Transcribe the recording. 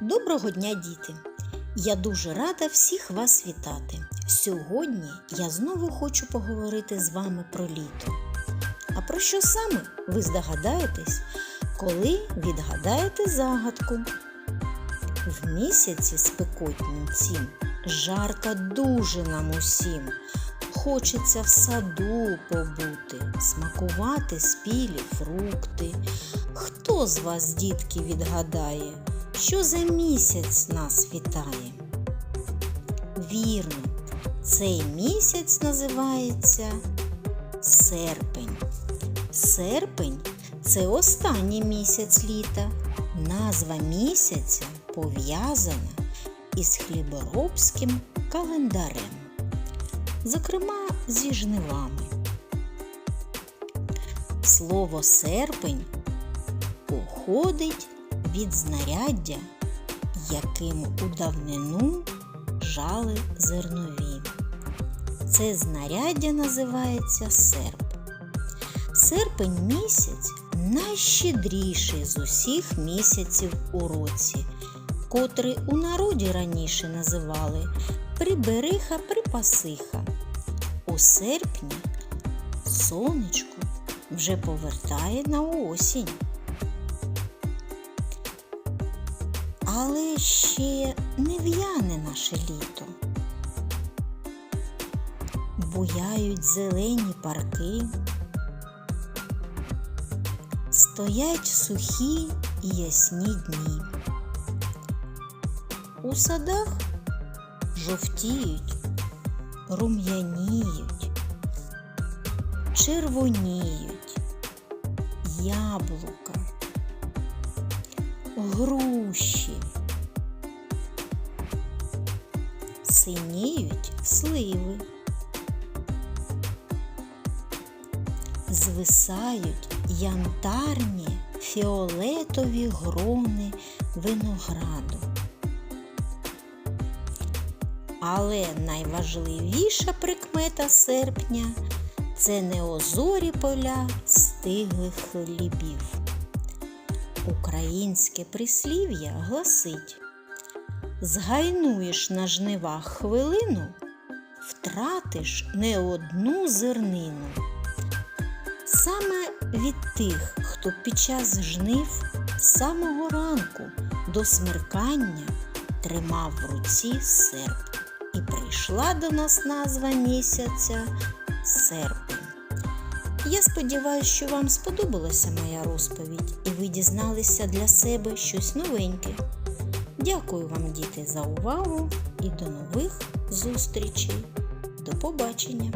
Доброго дня, діти! Я дуже рада всіх вас вітати. Сьогодні я знову хочу поговорити з вами про літо. А про що саме ви здогадаєтесь, коли відгадаєте загадку? В місяці спекотнім цім жарко дуже нам усім. Хочеться в саду побути, смакувати спілі фрукти. Хто з вас, дітки, відгадає, що за місяць нас вітає? Вірно, цей місяць називається серпень. Серпень це останній місяць літа. Назва місяця пов'язана із хліборобським календарем, зокрема зі жнивами. Слово серпень походить від знаряддя, яким у давнину жали зернові. Це знаряддя називається серп. Серпень місяць найщедріший з усіх місяців у році, котрий у народі раніше називали прибериха припасиха. У серпні сонечко вже повертає на осінь. Але ще не в'яне наше літо. Буяють зелені парки, стоять сухі і ясні дні. У садах жовтіють, рум'яніють, червоніють, яблука, груші, синіють сливи, звисають янтарні фіолетові грони винограду. Але найважливіша прикмета серпня це неозорі поля стиглих хлібів. Українське прислів'я гласить: Згайнуєш на жнивах хвилину, втратиш не одну зернину. Саме від тих, хто під час жнив з самого ранку до смеркання тримав в руці серп, і прийшла до нас назва місяця серпень. Я сподіваюся, що вам сподобалася моя розповідь і ви дізналися для себе щось новеньке. Дякую вам, діти, за увагу і до нових зустрічей. До побачення!